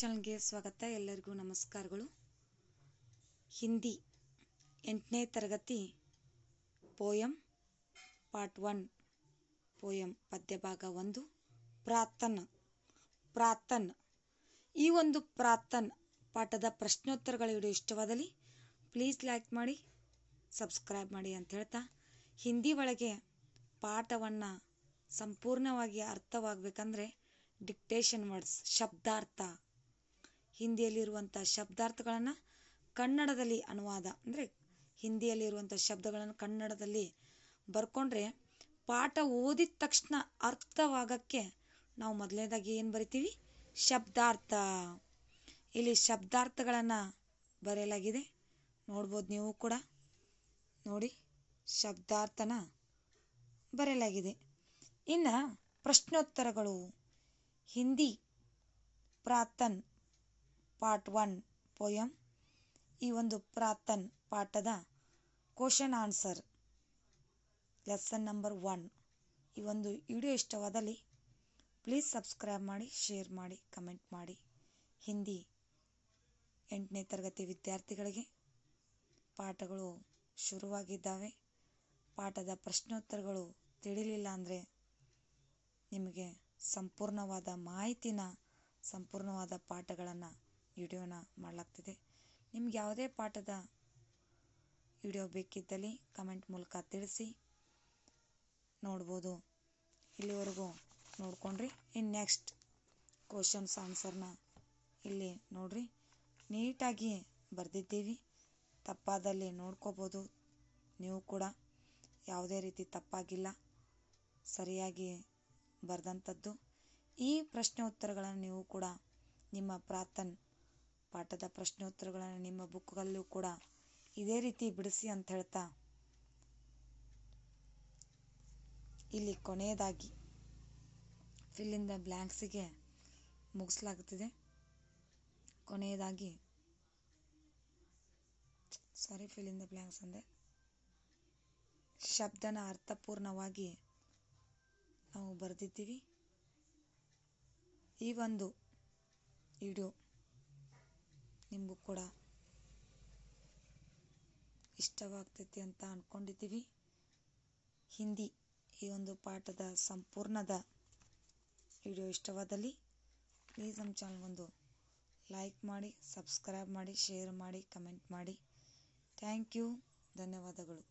ಚಾನಲ್ಗೆ ಸ್ವಾಗತ. ಎಲ್ಲರಿಗೂ ನಮಸ್ಕಾರಗಳು. ಹಿಂದಿ ಎಂಟನೇ ತರಗತಿ ಪೋಯಂ ಪಾರ್ಟ್ ಒನ್. ಪೋಯಂ ಪದ್ಯಭಾಗ ಒಂದು. ಪ್ರಾರ್ಥನ್. ಪ್ರಾರ್ಥನ್. ಈ ಒಂದು ಪ್ರಾರ್ಥನ್ ಪಾಠದ ಪ್ರಶ್ನೋತ್ತರಗಳು ವಿಡಿಯೋ ಇಷ್ಟವಾದಲ್ಲಿ ಪ್ಲೀಸ್ ಲೈಕ್ ಮಾಡಿ, ಸಬ್ಸ್ಕ್ರೈಬ್ ಮಾಡಿ ಅಂತ ಹೇಳ್ತಾ ಹಿಂದಿ ಒಳಗೆ ಪಾಠವನ್ನು ಸಂಪೂರ್ಣವಾಗಿ ಅರ್ಥವಾಗಬೇಕಂದ್ರೆ ಡಿಕ್ಟೇಷನ್ ವರ್ಡ್ಸ್, ಶಬ್ದಾರ್ಥ. ಹಿಂದಿಯಲ್ಲಿರುವಂಥ ಶಬ್ದಾರ್ಥಗಳನ್ನು ಕನ್ನಡದಲ್ಲಿ ಅನುವಾದ, ಅಂದರೆ ಹಿಂದಿಯಲ್ಲಿರುವಂಥ ಶಬ್ದಗಳನ್ನು ಕನ್ನಡದಲ್ಲಿ ಬರ್ಕೊಂಡ್ರೆ ಪಾಠ ಓದಿದ ತಕ್ಷಣ ಅರ್ಥವಾಗಕ್ಕೆ ನಾವು ಮೊದಲನೇದಾಗಿ ಏನು ಬರಿತೀವಿ? ಶಬ್ದಾರ್ಥ. ಇಲ್ಲಿ ಶಬ್ದಾರ್ಥಗಳನ್ನು ಬರೆಯಲಾಗಿದೆ. ನೋಡ್ಬೋದು ನೀವು ಕೂಡ. ನೋಡಿ, ಶಬ್ದಾರ್ಥನ ಬರೆಯಲಾಗಿದೆ. ಇನ್ನು ಪ್ರಶ್ನೋತ್ತರಗಳು. ಹಿಂದಿ ಪ್ರಾರ್ಥನ್ ಪಾರ್ಟ್ ಒನ್ ಪೋಯಂ. ಈ ಒಂದು ಪ್ರಾಥನ್ ಪಾಠದ question answer. Lesson number one. ಈ ಒಂದು ವಿಡಿಯೋ ಇಷ್ಟವಾದಲ್ಲಿ ಪ್ಲೀಸ್ ಸಬ್ಸ್ಕ್ರೈಬ್ ಮಾಡಿ, ಶೇರ್ ಮಾಡಿ, ಕಮೆಂಟ್ ಮಾಡಿ. ಹಿಂದಿ ಎಂಟನೇ ತರಗತಿ ವಿದ್ಯಾರ್ಥಿಗಳಿಗೆ ಪಾಠಗಳು ಶುರುವಾಗಿದ್ದಾವೆ. ಪಾಠದ ಪ್ರಶ್ನೋತ್ತರಗಳು ತಿಳಿಲಿಲ್ಲ ಅಂದರೆ ನಿಮಗೆ ಸಂಪೂರ್ಣವಾದ ಮಾಹಿತಿನ, ಸಂಪೂರ್ಣವಾದ ಪಾಠಗಳನ್ನು ವಿಡಿಯೋನ ಮಾಡಲಾಗ್ತಿದೆ. ನಿಮ್ಗೆ ಯಾವುದೇ ಪಾಠದ ವಿಡಿಯೋ ಬೇಕಿದ್ದಲ್ಲಿ ಕಮೆಂಟ್ ಮೂಲಕ ತಿಳಿಸಿ. ನೋಡ್ಬೋದು. ಇಲ್ಲಿವರೆಗೂ ನೋಡ್ಕೊಂಡ್ರಿ. ಇನ್ನು ನೆಕ್ಸ್ಟ್ ಕ್ವಶನ್ಸ್ ಆನ್ಸರ್ನ ಇಲ್ಲಿ ನೋಡ್ರಿ. ನೀಟಾಗಿ ಬರೆದಿದ್ದೀವಿ. ತಪ್ಪಾದಲ್ಲಿ ನೋಡ್ಕೋಬೋದು. ನೀವು ಕೂಡ ಯಾವುದೇ ರೀತಿ ತಪ್ಪಾಗಿಲ್ಲ. ಸರಿಯಾಗಿ ಬರೆದಂಥದ್ದು. ಈ ಪ್ರಶ್ನೆ ಉತ್ತರಗಳನ್ನು ನೀವು ಕೂಡ ನಿಮ್ಮ ಪ್ರಾರ್ಥನ್ ಪಾಠದ ಪ್ರಶ್ನೋತ್ತರಗಳನ್ನು ನಿಮ್ಮ ಬುಕ್ಕಲ್ಲೂ ಕೂಡ ಇದೇ ರೀತಿ ಬಿಡಿಸಿ ಅಂತ ಹೇಳ್ತಾ ಇಲ್ಲಿ ಕೊನೆಯದಾಗಿ ಫಿಲ್ಲಿಂದ ಬ್ಲ್ಯಾಂಕ್ಸಿಗೆ ಮುಗಿಸ್ಲಾಗುತ್ತಿದೆ. ಕೊನೆಯದಾಗಿ ಸಾರಿ ದ ಬ್ಲ್ಯಾಂಕ್ಸ್ ಅಂದೆ. ಶಬ್ದನ ಅರ್ಥಪೂರ್ಣವಾಗಿ ನಾವು ಬರೆದಿದ್ದೀವಿ. ಈ ಒಂದು ವಿಡಿಯೋ ನಿಮಗೂ ಕೂಡ ಇಷ್ಟವಾಗ್ತೈತಿ ಅಂತ ಅಂದ್ಕೊಂಡಿದ್ದೀವಿ ಹಿಂದಿ ಈ ಒಂದು ಪಾಠದ ಸಂಪೂರ್ಣದ ವಿಡಿಯೋ ಇಷ್ಟವಾದಲ್ಲಿ ಪ್ಲೀಸ್ ನಮ್ಮ ಚಾನಲ್ಗೊಂದು ಲೈಕ್ ಮಾಡಿ ಸಬ್ಸ್ಕ್ರೈಬ್ ಮಾಡಿ ಶೇರ್ ಮಾಡಿ ಕಮೆಂಟ್ ಮಾಡಿ. ಥ್ಯಾಂಕ್ ಯು ಧನ್ಯವಾದಗಳು.